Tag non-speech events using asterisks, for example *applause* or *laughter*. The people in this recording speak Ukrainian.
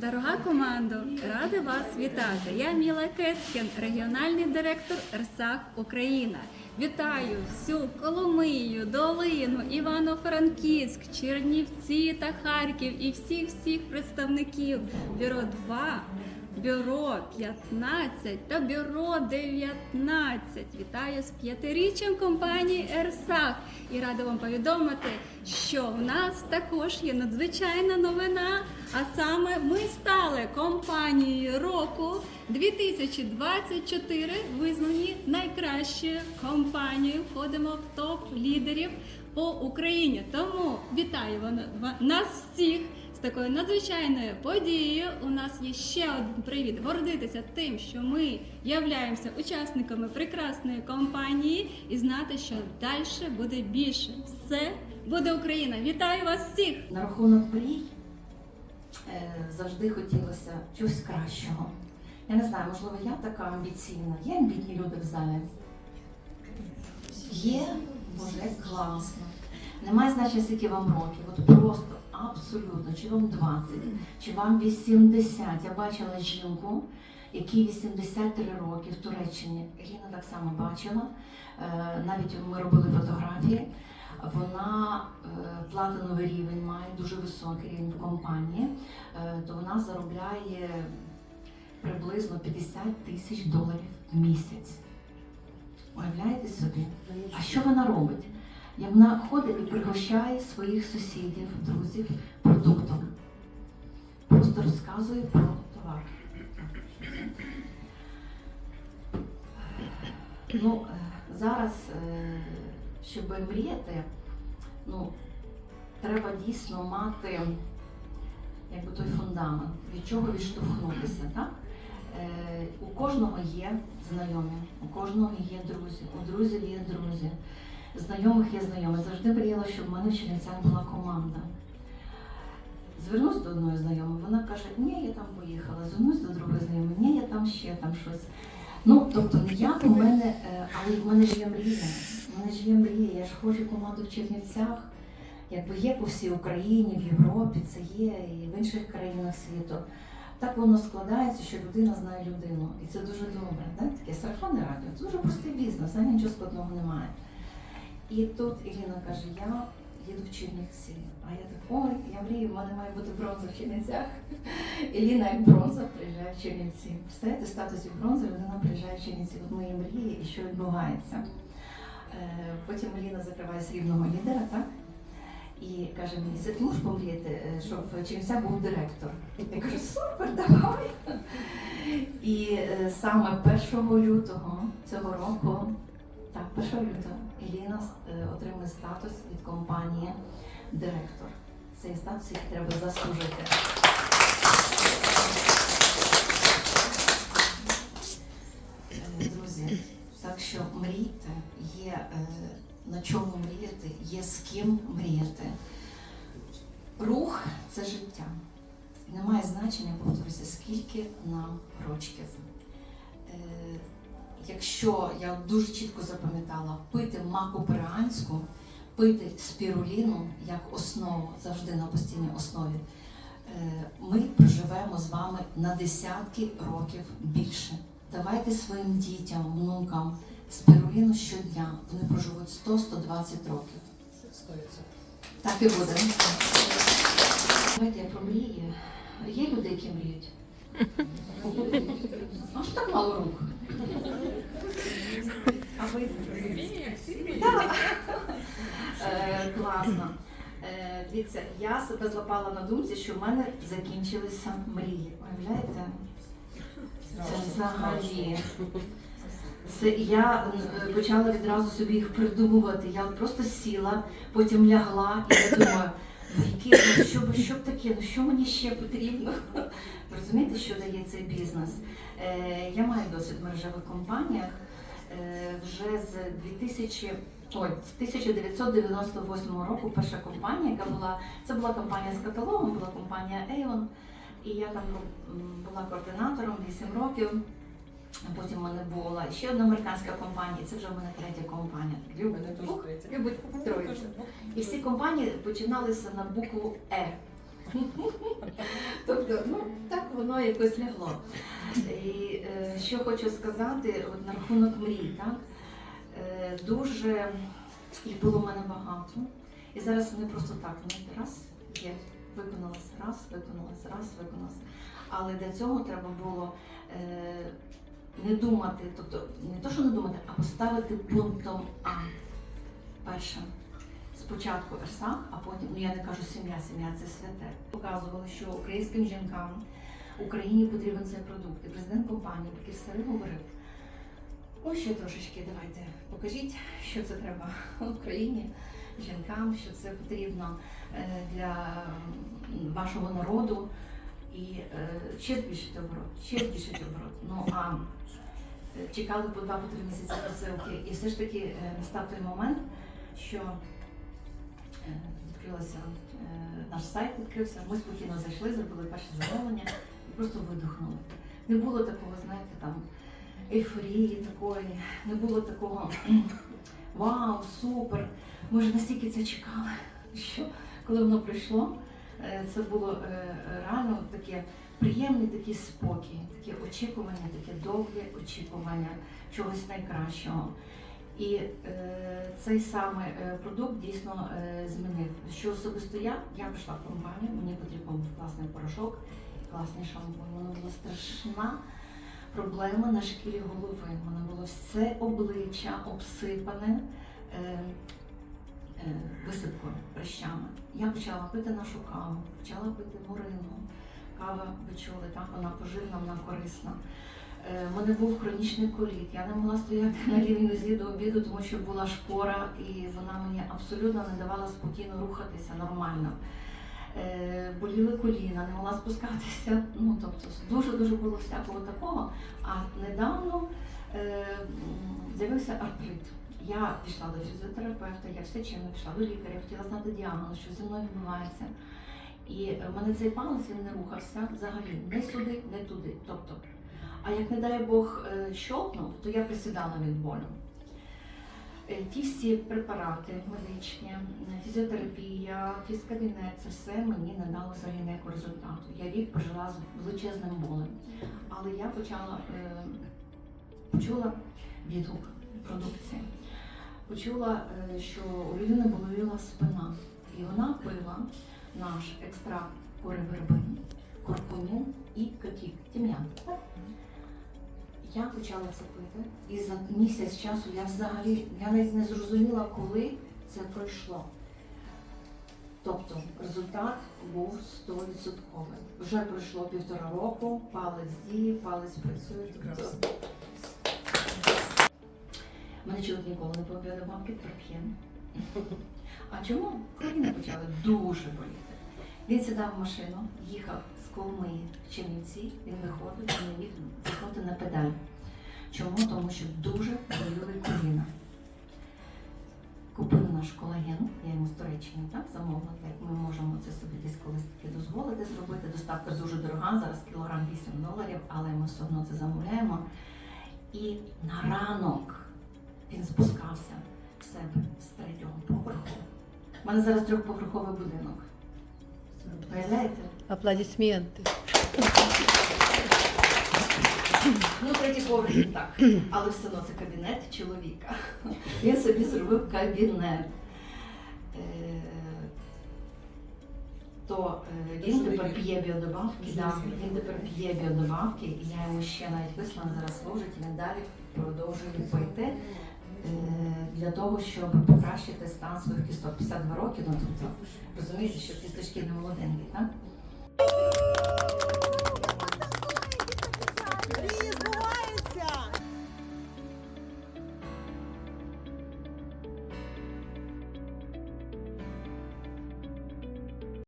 Дорога командо, рада вас вітати. Я Міла Кескін, регіональний директор РСАХ Україна. Вітаю всю Коломию, Долину, Івано-Франківськ, Чернівці та Харків і всіх всіх представників бюро 2, бюро 15 та бюро 19. Вітаю з п'ятиріччям компанії РСАХ і рада вам повідомити, що в нас також є надзвичайна новина. А саме ми стали компанією року 2024 визнані найкращою компанією. Входимо в топ лідерів по Україні. Тому вітаю вона- нас всіх з такою надзвичайною подією. У нас є ще один привід гордитися тим, що ми являємося учасниками прекрасної компанії і знати, що далі буде більше. Все буде Україна. Вітаю вас всіх! На рахунок мрій е, завжди хотілося чогось кращого. Я не знаю, можливо, я така амбіційна. Є амбітні люди в залі? Є, боже, класно. Немає значення, скільки вам років. От просто абсолютно, чи вам 20, чи вам 80. Я бачила жінку, якій 83 роки в Туреччині. Еліна так само бачила. Е, Навіть ми робили фотографії. Вона е, платиновий рівень має дуже високий рівень в компанії, е, то вона заробляє приблизно 50 тисяч доларів в місяць. Уявляєте собі? А що вона робить? Як Вона ходить і пригощає своїх сусідів, друзів продуктом. Просто розказує про товар. Ну, е, зараз, е, щоб мріяти, ну, треба дійсно мати якби той фундамент, від чого відштовхнутися. Так? Е, у кожного є знайомі, у кожного є друзі, у друзів є друзі, знайомих є знайомі. Завжди мріяла, щоб в мене в Чернівцях була команда. Звернусь до одної знайомої, вона каже, ні, я там поїхала, звернусь до другої знайомої, ні, я там ще там щось. Ну, тобто, як у мене, е, але в мене ж є мрія. В мене ж є мрія, я ж хочу команду в Чернівцях. Якби є по всій Україні, в Європі, це є і в інших країнах світу. Так воно складається, що людина знає людину. І це дуже добре. Да? Таке сарафанне радіо. Це дуже простий бізнес, а нічого складного немає. І тут Ірина каже, я їду в Чернівці. А я так, ой, я мрію, в мене має бути бронза в Чернівцях. Іліна як бронза приїжджає в Чернівці. Представляєте, в статусі бронзи людина приїжджає в Чернівці. От мої мрії і що відбувається. Е, Потім Еліна закриває срібного лідера, так? І каже мені, ти можеш помріяти, е, щоб в Чернівцях був директор. Я кажу, супер, давай. І е, саме 1 лютого цього року, так, 1 лютого, Еліна е, отримує статус від компанії директор. Цей статус який треба заслужити. Е, Друзі, так що мрійте, є е, на чому мріяти, є з ким мріяти. Рух це життя. Немає значення, повторюся, скільки нам рочків. Якщо я дуже чітко запам'ятала, пити маку перуанську, пити спіруліну як основу, завжди на постійній основі, е, ми проживемо з вами на десятки років більше. Давайте своїм дітям, внукам спіруліну щодня. Вони проживуть 100-120 років. Так і буде. Давайте я про мрії. Є люди, які мріють? А що так мало рук? А ви? Так. Е, Класно. Е, Дивіться, я себе злапала на думці, що в мене закінчилися мрії. Уявляєте? Це взагалі. Це я е, почала відразу собі їх придумувати. Я просто сіла, потім лягла і я думаю, ну які, ну, що, б- що б таке, ну що мені ще потрібно? *laughs* Розумієте, що дає цей бізнес? Е, я маю досвід в мережевих компаніях. Е, вже з 2000, ой, з 1998 року перша компанія, яка була, це була компанія з каталогом, була компанія Avon. І я там м, була координатором 8 років. Потім в мене була ще одна американська компанія, це вже в мене третя компанія. Любить, ух, любить. І всі компанії починалися на букву Е. *laughs* Тобто, ну так воно якось лягло. І е, що хочу сказати, от на рахунок мрій, так? Е, дуже їх було в мене багато. І зараз вони просто так, знаєте, раз, є, виконалось, раз, виконалось, раз, виконалось. Але для цього треба було е, не думати, тобто не то, що не думати, а поставити пунктом А. Перше. Спочатку Ерсах, а потім, ну я не кажу сім'я, сім'я це святе. Показували, що українським жінкам Україні потрібен цей продукт. І президент компанії Бакірсари говорив, ось ще трошечки, давайте покажіть, що це треба Україні, жінкам, що це потрібно е, для вашого народу. І е, ще збільшити оборот, ще збільшити оборот. Ну а чекали по два по три місяці посилки. І все ж таки е, настав той момент, що е, відкрилося е, наш сайт, відкрився. Ми спокійно зайшли, зробили перше замовлення і просто видихнули. Не було такого, знаєте, там ейфорії такої, не було такого вау, супер. Ми вже настільки це чекали, що коли воно прийшло, це було е, реально таке приємний такий спокій, таке очікування, таке довге очікування чогось найкращого. І е, цей саме е, продукт дійсно е, змінив. Що особисто я, я прийшла в компанію, мені потрібен був класний порошок, класний шампунь. Воно була страшна проблема на шкірі голови. Воно було все обличчя обсипане е, е, висипкою, прищами. Я почала пити нашу каву, почала пити морину. Кава, ви чули, так, вона поживна, вона корисна. Е, У мене був хронічний коліт. Я не могла стояти на лівій нозі до обіду, тому що була шпора, і вона мені абсолютно не давала спокійно рухатися нормально. Е, Боліли коліна, не могла спускатися. Ну тобто дуже дуже було всякого такого. А недавно е, з'явився артрит. Я пішла до фізіотерапевта, я все чимно пішла до лікаря, хотіла знати діагноз, що зі мною відбувається. І е, в мене цей палець він не рухався взагалі не сюди, не туди. Тобто, а як не дай Бог е, щолкнув, то я присідала від болю. Е, Ті всі препарати медичні, фізіотерапія, фізкабінет, це все мені не дало взагалі ніякого результату. Я рік прожила з величезним болем. Але я почала е, почула відгук продукції. Почула, е, що у людини боліла спина, і вона пила наш екстракт кори вербини, куркумін і котік, тім'ян. Я почала це пити, і за місяць часу я взагалі я навіть не зрозуміла, коли це пройшло. Тобто результат був 100%. Вже пройшло півтора року, палець діє, палець працює. Мене чоловік ніколи не побив до бабки, терп'єм. А чому? Коліна почали дуже боліти. Він сідав в машину, їхав з Коломиї в Чернівці, він виходив і не міг виходити на педаль. Чому? Тому що дуже боліли коліна. Купили наш колаген, я йому з Туреччини так замовила, як ми можемо це собі десь колись таки дозволити зробити. Доставка дуже дорога, зараз кілограм 8 доларів, але ми все одно це замовляємо. І на ранок він спускався в себе з третього поверху. У мене зараз трьохповерховий будинок. Уявляєте? Аплодисменти. Ну, третій поверх не так, але все одно це кабінет чоловіка. Він собі зробив кабінет. Е, То е, він тепер п'є біодобавки, да, він тепер п'є біодобавки, і я йому ще навіть вислала зараз служить, і він далі продовжує пити Е, для того, щоб покращити стан своїх кісток 52 роки, ну тобто розумієш, що кісточки не молоденькі, так?